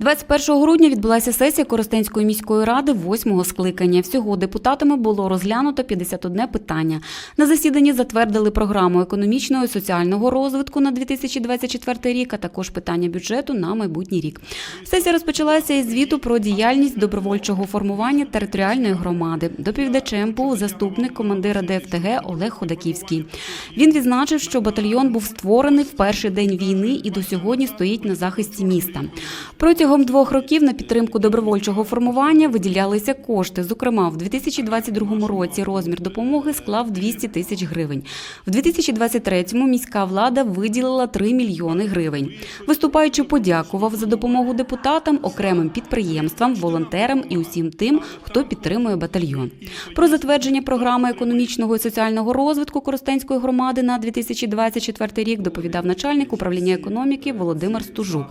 21 грудня відбулася сесія Коростенської міської ради восьмого скликання. Всього депутатами було розглянуто 51 питання. На засіданні затвердили програму економічного і соціального розвитку на 2024 рік, а також питання бюджету на майбутній рік. Сесія розпочалася із звіту про діяльність добровольчого формування територіальної громади. Доповідачем був заступник командира ДФТГ Олег Ходаківський. Він відзначив, що батальйон був створений в перший день війни і до сьогодні стоїть на захисті міста. Протягом двох років на підтримку добровольчого формування виділялися кошти. Зокрема, в 2022 році розмір допомоги склав 200 тисяч гривень. В 2023-му міська влада виділила 3 мільйони гривень. Виступаючи, подякував за допомогу депутатам, окремим підприємствам, волонтерам і усім тим, хто підтримує батальйон. Про затвердження програми економічного і соціального розвитку Коростенської громади на 2024 рік доповідав начальник управління економіки Володимир Стужук.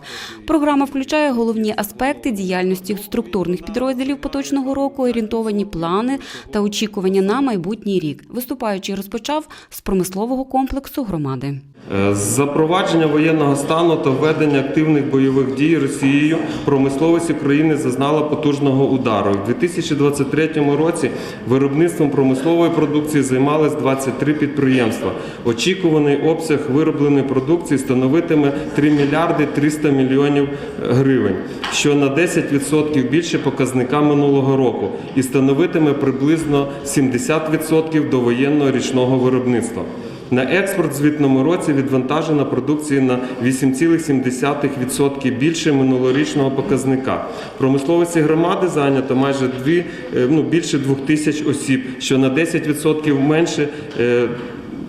Програма включає головні аспекти діяльності структурних підрозділів поточного року, орієнтовані плани та очікування на майбутній рік. Виступаючий розпочав з промислового комплексу громади. Е, запровадження воєнного стану та введення активних бойових дій Росією промисловість України зазнала потужного удару. У 2023 році виробництвом промислової продукції займались 23 підприємства. Очікуваний обсяг виробленої продукції становитиме 3 мільярди 300 мільйонів гривень, що на 10% більше показника минулого року і становитиме приблизно 70% до воєнного річного виробництва. На експорт звітному році відвантажена продукції на 8,7% більше минулорічного показника. Промисловості громади зайнято майже дві, е, ну, більше 2 тисяч осіб, що на 10% менше е,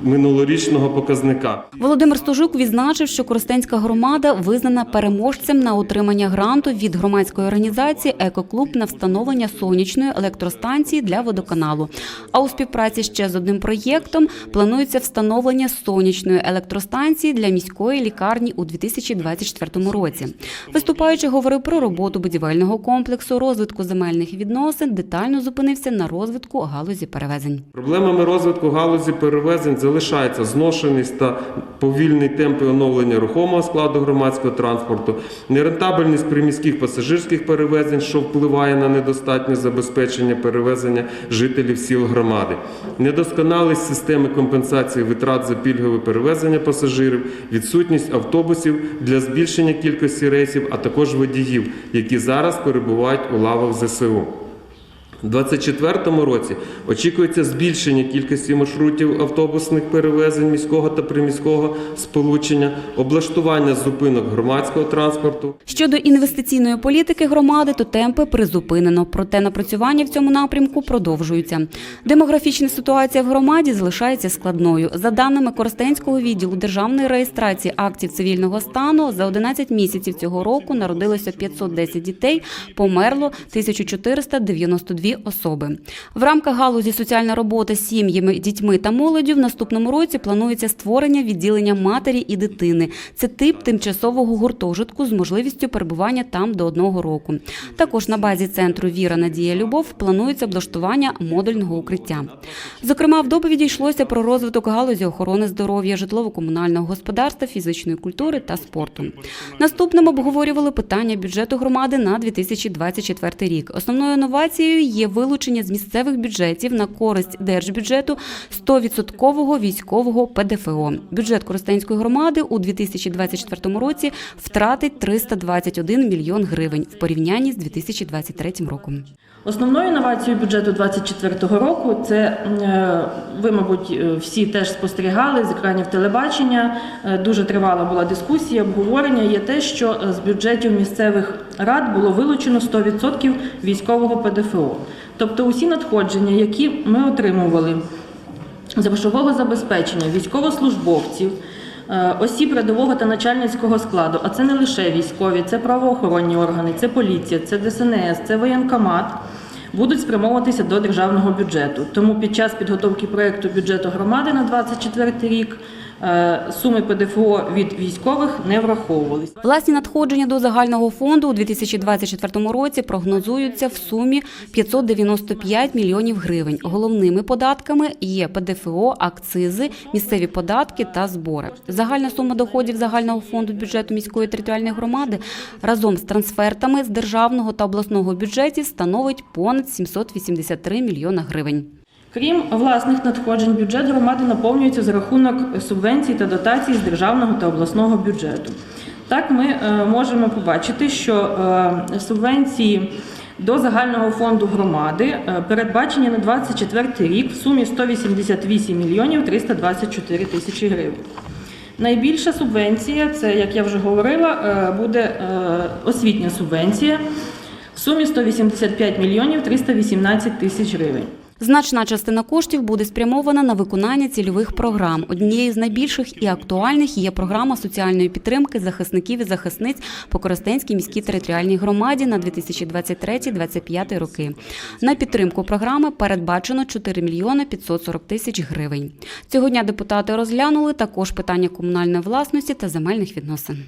минулорічного показника. Володимир Стожук відзначив, що Коростенська громада визнана переможцем на отримання гранту від громадської організації Екоклуб на встановлення сонячної електростанції для водоканалу. А у співпраці ще з одним проєктом планується встановлення сонячної електростанції для міської лікарні у 2024 році. Виступаючи говорив про роботу будівельного комплексу, розвитку земельних відносин, детально зупинився на розвитку галузі перевезень. Проблемами розвитку галузі перевезень залишається зношеність та повільний темпи оновлення рухомого складу громадського транспорту, нерентабельність приміських пасажирських перевезень, що впливає на недостатнє забезпечення перевезення жителів сіл громади, недосконалість системи компенсації витрат за пільгове перевезення пасажирів, відсутність автобусів для збільшення кількості рейсів, а також водіїв, які зараз перебувають у лавах ЗСУ. У 2024 році очікується збільшення кількості маршрутів автобусних перевезень міського та приміського сполучення, облаштування зупинок громадського транспорту. Щодо інвестиційної політики громади, то темпи призупинено. Проте напрацювання в цьому напрямку продовжуються. Демографічна ситуація в громаді залишається складною. За даними Коростенського відділу державної реєстрації актів цивільного стану, за 11 місяців цього року народилося 510 дітей, померло 1492 особи. В рамках галузі соціальна робота з сім'ями, дітьми та молоддю в наступному році планується створення відділення матері і дитини. Це тип тимчасового гуртожитку з можливістю перебування там до одного року. Також на базі центру Віра Надія Любов планується облаштування модульного укриття. Зокрема, в доповіді йшлося про розвиток галузі охорони здоров'я, житлово-комунального господарства, фізичної культури та спорту. Наступним обговорювали питання бюджету громади на 2024 рік. Основною інновацією є вилучення з місцевих бюджетів на користь держбюджету 100% військового ПДФО. Бюджет Коростенської громади у 2024 році втратить 321 мільйон гривень в порівнянні з 2023 роком. Основною інновацією бюджету 2024 року це е, ви, мабуть, е, всі теж спостерігали з екранів телебачення. е, Дуже тривала була дискусія, обговорення. Є те, що з бюджетів місцевих рад було вилучено 100% військового ПДФО. Тобто усі надходження, які ми отримували з грошового забезпечення військовослужбовців, е, осіб рядового та начальницького складу, а це не лише військові, це правоохоронні органи, це поліція, це ДСНС, це воєнкомат. Будуть спрямовуватися до державного бюджету. Тому під час підготовки проєкту бюджету громади на 2024 рік суми ПДФО від військових не враховувалися. Власні надходження до загального фонду у 2024 році прогнозуються в сумі 595 мільйонів гривень. Головними податками є ПДФО, акцизи, місцеві податки та збори. Загальна сума доходів загального фонду бюджету міської територіальної громади разом з трансфертами з державного та обласного бюджетів становить понад 783 мільйона гривень. Крім власних надходжень, бюджет громади наповнюється за рахунок субвенцій та дотацій з державного та обласного бюджету. Так, ми е, можемо побачити, що е, субвенції до загального фонду громади е, передбачені на 24 рік в сумі 188 мільйонів 324 тисячі гривень. Найбільша субвенція, це, як я вже говорила, буде освітня субвенція в сумі 185 мільйонів 318 тисяч гривень. Значна частина коштів буде спрямована на виконання цільових програм. Однією з найбільших і актуальних є програма соціальної підтримки захисників і захисниць по Коростенській міській територіальній громаді на 2023-2025 роки. На підтримку програми передбачено 4 мільйони 540 тисяч гривень. Цього дня депутати розглянули також питання комунальної власності та земельних відносин.